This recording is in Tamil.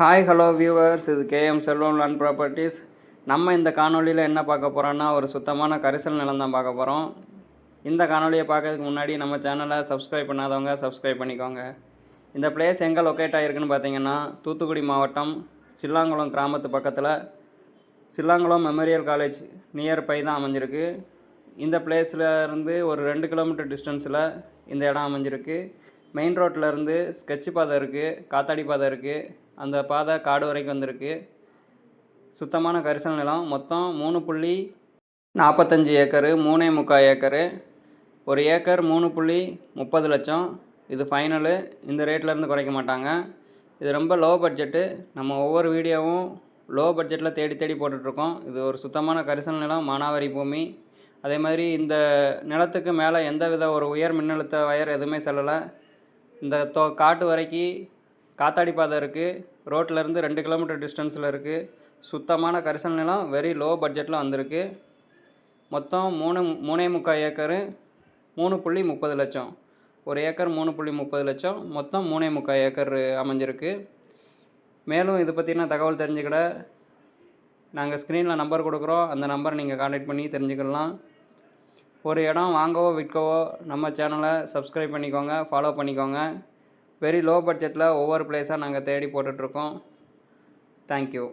ஹாய் ஹலோ வியூவர்ஸ் இது கேஎம் செல்வம் லேண்ட் ப்ராப்பர்ட்டிஸ் நம்ம இந்த காணொலியில் என்ன பார்க்க போகிறோன்னா ஒரு சுத்தமான கரிசல் நிலம் தான் பார்க்க போகிறோம் இந்த காணொலியை பார்க்கறதுக்கு முன்னாடி நம்ம சேனலை சப்ஸ்கிரைப் பண்ணாதவங்க சப்ஸ்கிரைப் பண்ணிக்கோங்க. இந்த பிளேஸ் எங்கே லொக்கேட் ஆகிருக்குன்னு பார்த்தீங்கன்னா தூத்துக்குடி மாவட்டம் சில்லாங்குளம் கிராமத்து பக்கத்தில் Sillankulam memorial college nearby தான் அமைஞ்சிருக்கு. இந்த பிளேஸில் இருந்து ஒரு ரெண்டு கிலோமீட்டர் டிஸ்டன்ஸில் இந்த இடம் அமைஞ்சிருக்கு. மெயின் ரோட்டில் இருந்து ஸ்கெட்ச் பாதை இருக்குது காத்தாடி பாதை இருக்குது அந்த பாதை காடு வரைக்கும் வந்திருக்கு. சுத்தமான கரிசல் நிலம் மொத்தம் மூணு புள்ளி நாற்பத்தஞ்சு ஏக்கரு மூணே முக்கால் ஏக்கரு. ஒரு ஏக்கர் மூணு புள்ளி முப்பது லட்சம். இது ஃபைனலு இந்த ரேட்லேருந்து குறைக்க மாட்டாங்க. இது ரொம்ப லோ பட்ஜெட்டு நம்ம ஒவ்வொரு வீடியோவும் லோ பட்ஜெட்டில் தேடி தேடி போட்டுட்ருக்கோம். இது ஒரு சுத்தமான கரிசல் நிலம் மானாவாரி பூமி. அதே மாதிரி இந்த நிலத்துக்கு மேலே எந்த வித ஒரு உயர் மின்னழுத்த வயர் எதுவுமே செல்லலை. இந்த தோ காட்டு வரைக்கும் காத்தாடி பாதை இருக்குது ரோட்லேருந்து ரெண்டு கிலோமீட்டர் டிஸ்டன்ஸில் இருக்குது சுத்தமான கரிசல் நிலம் வெரி லோ பட்ஜெட்டில் வந்திருக்கு. மொத்தம் மூணு மூணே முக்கால் ஏக்கரு மூணு புள்ளி முப்பது லட்சம். ஒரு ஏக்கர் மூணு புள்ளி முப்பது லட்சம். மொத்தம் மூணே முக்கால் ஏக்கர் அமைஞ்சிருக்கு. மேலும் இது பற்றின தகவல் தெரிஞ்சுக்கிட நாங்கள் ஸ்க்ரீனில் நம்பர் கொடுக்குறோம். அந்த நம்பரை நீங்கள் காண்டாக்ட் பண்ணி தெரிஞ்சுக்கலாம். ஒரு இடம் வாங்கவோ விற்கவோ நம்ம சேனலை சப்ஸ்கிரைப் பண்ணிக்கோங்க ஃபாலோ பண்ணிக்கோங்க. வெரி லோ பட்ஜெட்டில் ஒவ்வொரு பிளேஸாக நாங்கள் தேடி போட்டுட்ருக்கோம். தேங்க்யூ